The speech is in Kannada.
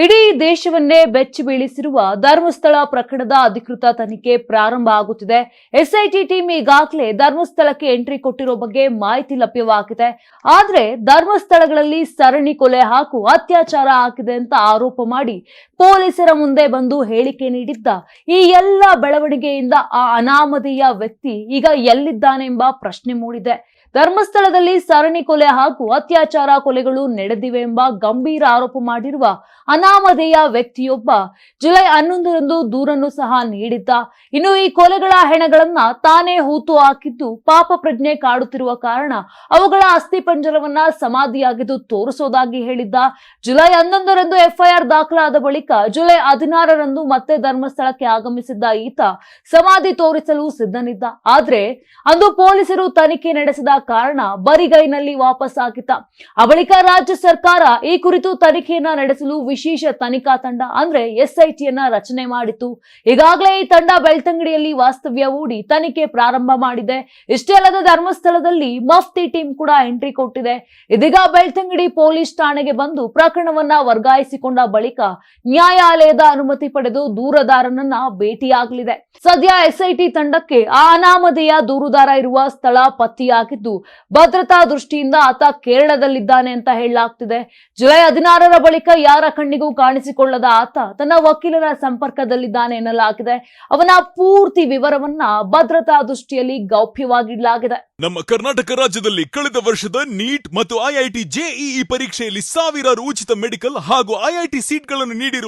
ಇಡೀ ದೇಶವನ್ನೇ ಬೆಚ್ಚಿ ಬೀಳಿಸಿರುವ ಧರ್ಮಸ್ಥಳ ಪ್ರಕರಣದ ಅಧಿಕೃತ ತನಿಖೆ ಪ್ರಾರಂಭ ಆಗುತ್ತಿದೆ. ಎಸ್ಐಟಿ ಟೀಮ್ ಈಗಾಗಲೇ ಧರ್ಮಸ್ಥಳಕ್ಕೆ ಎಂಟ್ರಿ ಕೊಟ್ಟಿರೋ ಬಗ್ಗೆ ಮಾಹಿತಿ ಲಭ್ಯವಾಗಿದೆ. ಆದ್ರೆ ಧರ್ಮಸ್ಥಳಗಳಲ್ಲಿ ಸರಣಿ ಕೊಲೆ ಹಾಗೂ ಅತ್ಯಾಚಾರ ಆಗಿದೆ ಅಂತ ಆರೋಪ ಮಾಡಿ ಪೊಲೀಸರ ಮುಂದೆ ಬಂದು ಹೇಳಿಕೆ ನೀಡಿದ್ದ ಈ ಎಲ್ಲ ಬೆಳವಣಿಗೆಯಿಂದ ಆ ಅನಾಮಧೇಯ ವ್ಯಕ್ತಿ ಈಗ ಎಲ್ಲಿದ್ದಾನೆಂಬ ಪ್ರಶ್ನೆ ಮೂಡಿದೆ. ಧರ್ಮಸ್ಥಳದಲ್ಲಿ ಸರಣಿ ಕೊಲೆ ಹಾಗೂ ಅತ್ಯಾಚಾರ ಕೊಲೆಗಳು ನಡೆದಿವೆ ಎಂಬ ಗಂಭೀರ ಆರೋಪ ಮಾಡಿರುವ ಅನಾಮಧೇಯ ವ್ಯಕ್ತಿಯೊಬ್ಬ ಜುಲೈ ಹನ್ನೊಂದರಂದು ದೂರನ್ನು ಸಹ ನೀಡಿದ್ದ. ಇನ್ನು ಈ ಕೊಲೆಗಳ ಹೆಣಗಳನ್ನ ತಾನೇ ಹೂತು ಹಾಕಿದ್ದು ಪಾಪ ಪ್ರಜ್ಞೆ ಕಾಡುತ್ತಿರುವ ಕಾರಣ ಅವುಗಳ ಅಸ್ಥಿಪಂಜರವನ್ನ ಸಮಾಧಿಯಾಗಿದ್ದು ತೋರಿಸೋದಾಗಿ ಹೇಳಿದ್ದ. ಜುಲೈ ಹನ್ನೊಂದರಂದು ಎಫ್ಐಆರ್ ದಾಖಲಾದ ಬಳಿಕ ಜುಲೈ ಹದಿನಾರರಂದು ಮತ್ತೆ ಧರ್ಮಸ್ಥಳಕ್ಕೆ ಆಗಮಿಸಿದ್ದ ಈತ ಸಮಾಧಿ ತೋರಿಸಲು ಸಿದ್ಧನಿದ್ದ. ಆದ್ರೆ ಅಂದು ಪೊಲೀಸರು ತನಿಖೆ ನಡೆಸಿದ ಕಾರಣ ಬರಿಗೈನಲ್ಲಿ ವಾಪಸ್ ಆಗಿದ್ದ. ಆ ಬಳಿಕ ರಾಜ್ಯ ಸರ್ಕಾರ ಈ ಕುರಿತು ತನಿಖೆಯನ್ನ ನಡೆಸಲು ವಿಶೇಷ ತನಿಖಾ ತಂಡ ಅಂದ್ರೆ ಎಸ್ಐಟಿಯನ್ನ ರಚನೆ ಮಾಡಿತ್ತು. ಈಗಾಗಲೇ ಈ ತಂಡ ಬೆಳ್ತಂಗಡಿಯಲ್ಲಿ ವಾಸ್ತವ್ಯ ಹೂಡಿ ತನಿಖೆ ಪ್ರಾರಂಭ ಮಾಡಿದೆ. ಇಷ್ಟೇ ಅಲ್ಲದೆ ಧರ್ಮಸ್ಥಳದಲ್ಲಿ ಮಫ್ತಿ ಟೀಮ್ ಕೂಡ ಎಂಟ್ರಿ ಕೊಟ್ಟಿದೆ. ಇದೀಗ ಬೆಳ್ತಂಗಡಿ ಪೊಲೀಸ್ ಠಾಣೆಗೆ ಬಂದು ಪ್ರಕರಣವನ್ನ ವರ್ಗಾಯಿಸಿಕೊಂಡ ಬಳಿಕ ನ್ಯಾಯಾಲಯದ ಅನುಮತಿ ಪಡೆದು ದೂರದಾರನನ್ನ ಭೇಟಿಯಾಗಲಿದೆ. ಸದ್ಯ ಎಸ್ಐಟಿ ತಂಡಕ್ಕೆ ಆ ಅನಾಮಧೇಯ ದೂರುದಾರ ಇರುವ ಸ್ಥಳ ಪತ್ತೆಯಾಗಿದ್ದು, ಭದ್ರತಾ ದೃಷ್ಟಿಯಿಂದ ಆತ ಕೇರಳದಲ್ಲಿದ್ದಾನೆ ಅಂತ ಹೇಳಲಾಗ್ತಿದೆ. ಜುಲೈ ಹದಿನಾರರ ಬಳಿಕ ಯಾರ ಕಣ್ಣಿಗೂ ಕಾಣಿಸಿಕೊಳ್ಳದ ಆತ ತನ್ನ ವಕೀಲರ ಸಂಪರ್ಕದಲ್ಲಿದ್ದಾನೆ ಎನ್ನಲಾಗಿದೆ. ಅವನ ಪೂರ್ತಿ ವಿವರವನ್ನ ಭದ್ರತಾ ದೃಷ್ಟಿಯಲ್ಲಿ ಗೌಪ್ಯವಾಗಿಡಲಾಗಿದೆ. ನಮ್ಮ ಕರ್ನಾಟಕ ರಾಜ್ಯದಲ್ಲಿ ಕಳೆದ ವರ್ಷದ ನೀಟ್ ಮತ್ತು ಐಐಟಿ ಜೆಇಇ ಪರೀಕ್ಷೆಯಲ್ಲಿ ಸಾವಿರಾರು ಉಚಿತ ಮೆಡಿಕಲ್ ಹಾಗೂ ಐಐಟಿ ಸೀಟ್ಗಳನ್ನು ನೀಡಿರುವ